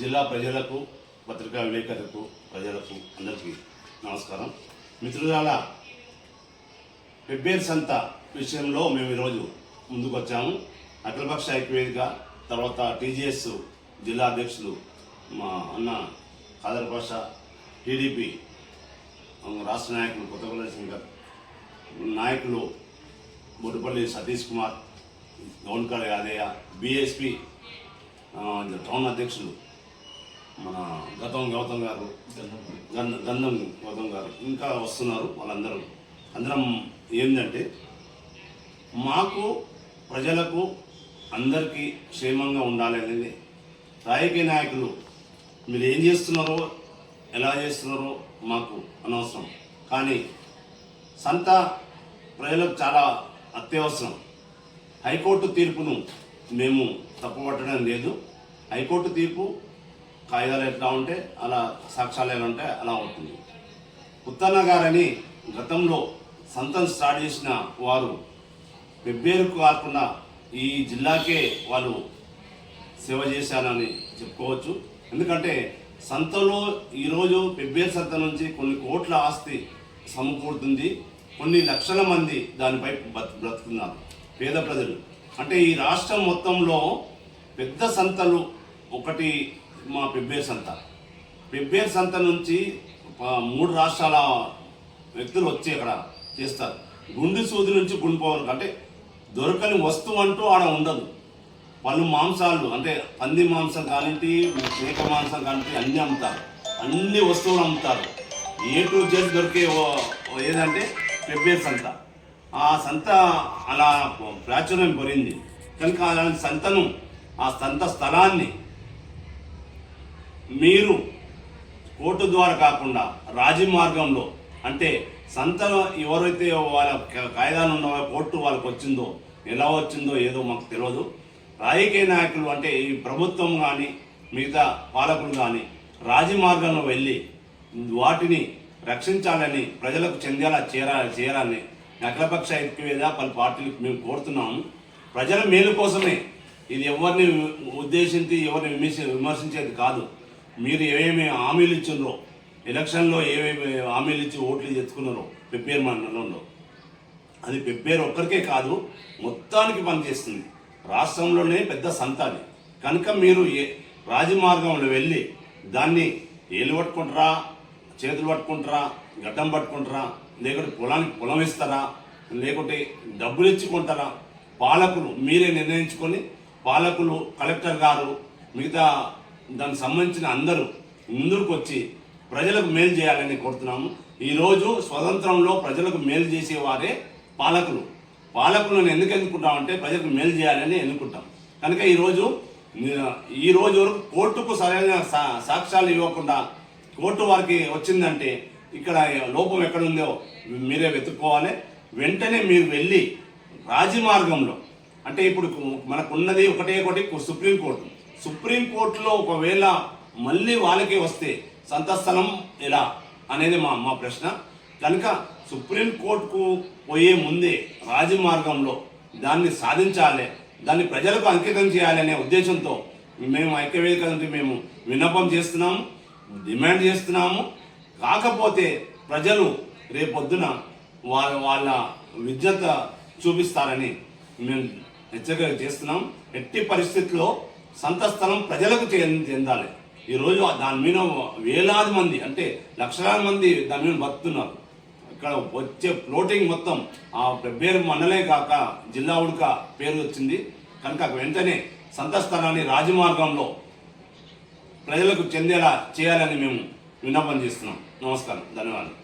జిల్లా ప్రజలకు పత్రికా విలేకరులకు ప్రజలకు అందరికీ నమస్కారం. మిత్రుల పెబ్బేర్ సంత విషయంలో మేము ఈరోజు ముందుకు వచ్చాము అఖిలపక్ష ఐక్యవేదిక తర్వాత టీజీఎస్ జిల్లా అధ్యక్షులు మా అన్న ఖాదర్ పాషా టీడీపీ రాష్ట్ర నాయకులు కొత్తగొల్ల శంకర్ నాయకులు బొడ్డుపల్లి సతీష్ కుమార్ గౌన్కర్ యాదయ్య బీఎస్పీ టౌన్ అధ్యక్షులు మన గతం గౌతమ్ గారు గంధ గంధం గౌతమ్ గారు ఇంకా వస్తున్నారు వాళ్ళందరూ. అందరం ఏంటంటే మాకు ప్రజలకు అందరికీ క్షేమంగా ఉండాలి అనేది రాజకీయ నాయకులు మీరు ఏం చేస్తున్నారో ఎలా చేస్తున్నారో మాకు అనవసరం. కానీ సంత ప్రజలకు చాలా అత్యవసరం. హైకోర్టు తీర్పును మేము తప్పుపట్టడం లేదు. హైకోర్టు తీర్పు కాగితాలు ఎట్లా ఉంటే అలా సాక్ష్యాలు ఎలా ఉంటే అలా ఉంటుంది ఉత్తన్న గారని గతంలో సంతం స్టార్ట్ చేసిన వారు పెబ్బేరుకు కాకుండా ఈ జిల్లాకే వాళ్ళు సేవ చేశారని చెప్పుకోవచ్చు. ఎందుకంటే సంతలో ఈరోజు పెబ్బేరు సంత నుంచి కొన్ని కోట్ల ఆస్తి సమకూరుతుంది. కొన్ని లక్షల మంది దానిపై బతు బ్రతుకున్నారు. పేద ప్రజలు. అంటే ఈ రాష్ట్రం మొత్తంలో పెద్ద సంతలు ఒకటి మా పెబ్బేరు సంత. పెబ్బేరు సంత నుంచి మూడు రాష్ట్రాల వ్యక్తులు వచ్చి అక్కడ చేస్తారు. గుండు సూది నుంచి గుండిపోవడం అంటే దొరకని వస్తువు అంటూ ఆడ ఉండదు. పలు మాంసాలు అంటే పంది మాంసం కానింటి మేక మాంసం కానింటి అన్నీ అమ్ముతారు. అన్ని వస్తువులు అమ్ముతారు. ఏ టు జెడ్ దొరికే ఓ- ఏదంటే పెబ్బే సంత. ఆ సంత అలా ప్రాచుర్యం పొరింది కనుక అలాంటి సంతను ఆ సంత స్థలాన్ని మీరు కోర్టు ద్వారా కాకుండా రాజీ మార్గంలో అంటే సంత ఎవరైతే వాళ్ళ కాయిదాలు ఉన్నాయో కోర్టు వాళ్ళకి వచ్చిందో ఎలా వచ్చిందో ఏదో మాకు తెలియదు రాజకీయ నాయకులు అంటే ఈ ప్రభుత్వం కానీ మిగతా పాలకులు కానీ రాజీ మార్గంలో వెళ్ళి వాటిని రక్షించాలని ప్రజలకు చెందేలా చేరా చేయాలని అఖిలపక్ష ఐక్యవేద పలు పార్టీలకు మేము కోరుతున్నాము. ప్రజల మేలు కోసమే ఇది ఎవరిని ఉద్దేశించి ఎవరిని విమర్శ విమర్శించేది కాదు. మీరు ఏమేమి హామీలు ఇచ్చిండ్రో ఎలక్షన్లో ఏమేమి హామీలు ఇచ్చి ఓట్లు తెచ్చుకున్నారో పెప్పేరు మండలంలో. అది పెప్పేరు ఒక్కరికే కాదు మొత్తానికి పనిచేస్తుంది. రాష్ట్రంలోనే పెద్ద సంతాది కనుక మీరు ఏ రాజమార్గంలో వెళ్ళి దాన్ని ఏలు పట్టుకుంటారా చేతులు పట్టుకుంటారా గడ్డం పట్టుకుంటారా లేకుంటే పొలానికి పొలం ఇస్తారా లేకుంటే డబ్బులు ఇచ్చుకుంటారా పాలకులు మీరే నిర్ణయించుకొని పాలకులు కలెక్టర్ గారు మిగతా దానికి సంబంధించిన అందరూ ముందుకు వచ్చి ప్రజలకు మేలు చేయాలని కోరుతున్నాము. ఈరోజు స్వతంత్రంలో ప్రజలకు మేలు చేసేవారే పాలకులు. పాలకులను ఎందుకు ఎన్నుకుంటామంటే ప్రజలకు మేలు చేయాలని ఎన్నుకుంటాం. కనుక ఈరోజు ఈ రోజు వరకు కోర్టుకు సరైన సాక్ష్యాలు ఇవ్వకుండా కోర్టు వారికి వచ్చిందంటే ఇక్కడ లోపం ఎక్కడుందో మీరే వెతుక్కోవాలి. వెంటనే మీరు వెళ్ళి రాజమార్గంలో అంటే ఇప్పుడు మనకున్నది ఒకటే ఒకటి సుప్రీంకోర్టు సుప్రీంకోర్టులో ఒకవేళ మళ్ళీ వాళ్ళకే వస్తే సంతస్థలం ఎలా అనేది మా మా ప్రశ్న. కనుక సుప్రీంకోర్టుకు పోయే ముందే రాజమార్గంలో దాన్ని సాధించాలి దాన్ని ప్రజలకు అంకితం చేయాలనే ఉద్దేశంతో మేము ఐక్యవేదిక మేము విన్నపం చేస్తున్నాము డిమాండ్ చేస్తున్నాము. కాకపోతే ప్రజలు రేపొద్దున వాళ్ళ వాళ్ళ విజ్ఞత చూపిస్తారని మేము హెచ్చరిక చేస్తున్నాం. ఎట్టి పరిస్థితుల్లో సంత స్థలం ప్రజలకు చెంద- చెందాలి. ఈరోజు దాని మీద వేలాది మంది అంటే లక్షలాది మంది దాని మీద బతుకుతున్నారు ఇక్కడ వచ్చే ఫ్లోటింగ్ మొత్తం ఆ పేరు మండలే కాక జిల్లా ఉడక పేరు వచ్చింది. కనుక వెంటనే సంత స్థలాన్ని రాజమార్గంలో ప్రజలకు చెందేలా చేయాలని మేము విన్నపం చేస్తున్నాం. నమస్కారం. ధన్యవాదాలు.